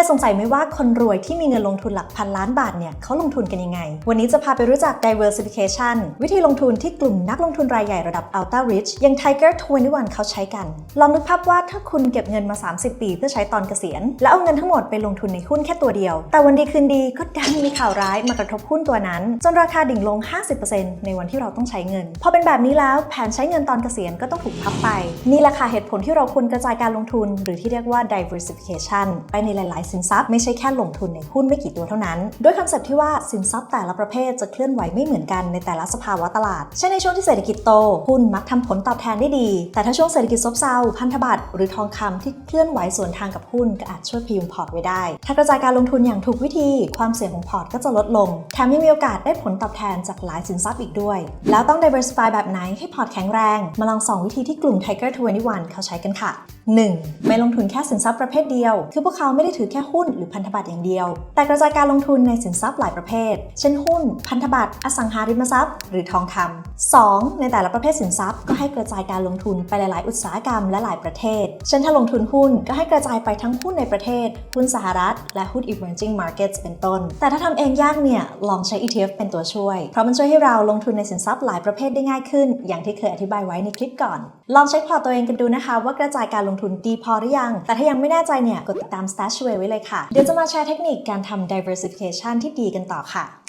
ยสงสัยไหมว่าคนรวยที่มีเงินลงทุนหลักพันล้านบาทเนี่ยเขาลงทุนกันยังไง วันนี้จะพาไปรู้จัก diversification วิธีลงทุนที่กลุ่มนักลงทุนรายใหญ่ระดับ ultra rich อย่าง Tiger 21 เขาใช้กัน ลองนึกภาพว่าถ้าคุณเก็บเงินมา 30 ปีเพื่อใช้ตอนเกษียณ แล้วเอาเงินทั้งหมดไปลงทุนในหุ้นแค่ตัวเดียว แต่วันดีคืนดีก็ดันมีข่าวร้ายมากระทบหุ้นตัวนั้น จนราคาดิ่งลง 50%ในวันที่เราต้องใช้เงิน พอเป็นแบบนี้แล้วแผนใช้เงินตอนเกษียณก็ต้องถูกพับไป นี่แหละค่ะเหตุผลที่เราควรกระจายการลงทุน หรือที่เรียกว่า diversification ไปในหลายสินทรัพย์ไม่ใช่แค่ลงทุนในหุ้นไม่กี่ตัวเท่านั้น ด้วยคอนเซ็ปต์ที่ว่าสินทรัพย์แต่ละประเภทจะเคลื่อนไหวไม่เหมือนกันในแต่ละสภาวะตลาด เช่นในช่วงที่เศรษฐกิจโตหุ้นมักทำผลตอบแทนได้ดี แต่ถ้าช่วงเศรษฐกิจซบเซาพันธบัตรหรือทองคำที่เคลื่อนไหวสวนทางกับหุ้นก็อาจช่วยพยุงพอร์ตไว้ได้ ถ้ากระจายการลงทุนอย่างถูกวิธี ความเสี่ยงของพอร์ตก็จะลดลง แถมยังมีโอกาสได้ผลตอบแทนจากหลายสินทรัพย์อีกด้วย แล้วต้อง diversify แบบไหนให้พอร์ตแข็งแรง มาลองสองวิธีที่กลุ่ม Tiger 21 เขาใช้กันค่ะ 1. ไม่ลงทุนแค่สินทรัพย์ประเภทเดียว คือพวกเขาไม่ได้ถือแค่หุ้นหรือพันธบัตรอย่างเดียว แต่กระจายการลงทุนในสินทรัพย์หลายประเภท เช่นหุ้น พันธบัตร อสังหาริมทรัพย์ หรือทองคำ 2. ในแต่ละประเภทสินทรัพย์ก็ให้กระจายการลงทุนไปหลาย ๆ อุตสาหกรรมและหลายประเทศ เช่นถ้าลงทุนหุ้นก็ให้กระจายไปทั้งหุ้นในประเทศ หุ้นสหรัฐ และหุ้น emerging markets เป็นต้น แต่ถ้าทำเองยากเนี่ย ลองใช้ ETF เป็นตัวช่วย เพราะมันช่วยให้เราลงทุนในสินทรัพย์หลายประเภทได้ง่ายขึ้น อย่างที่เคยอธิบายไว้ในคลิปก่อน ลองเช็คพอร์ตตัวเองกันดูนะคะ ว่ากระจายการลงทุนดีพอหรือยัง แต่ถ้ายังไม่แน่ใจเนี่ย กดติดตาม Stashway ไว้เลยค่ะ เดี๋ยวจะมาแชร์เทคนิคการทำ diversification ที่ดีกันต่อค่ะ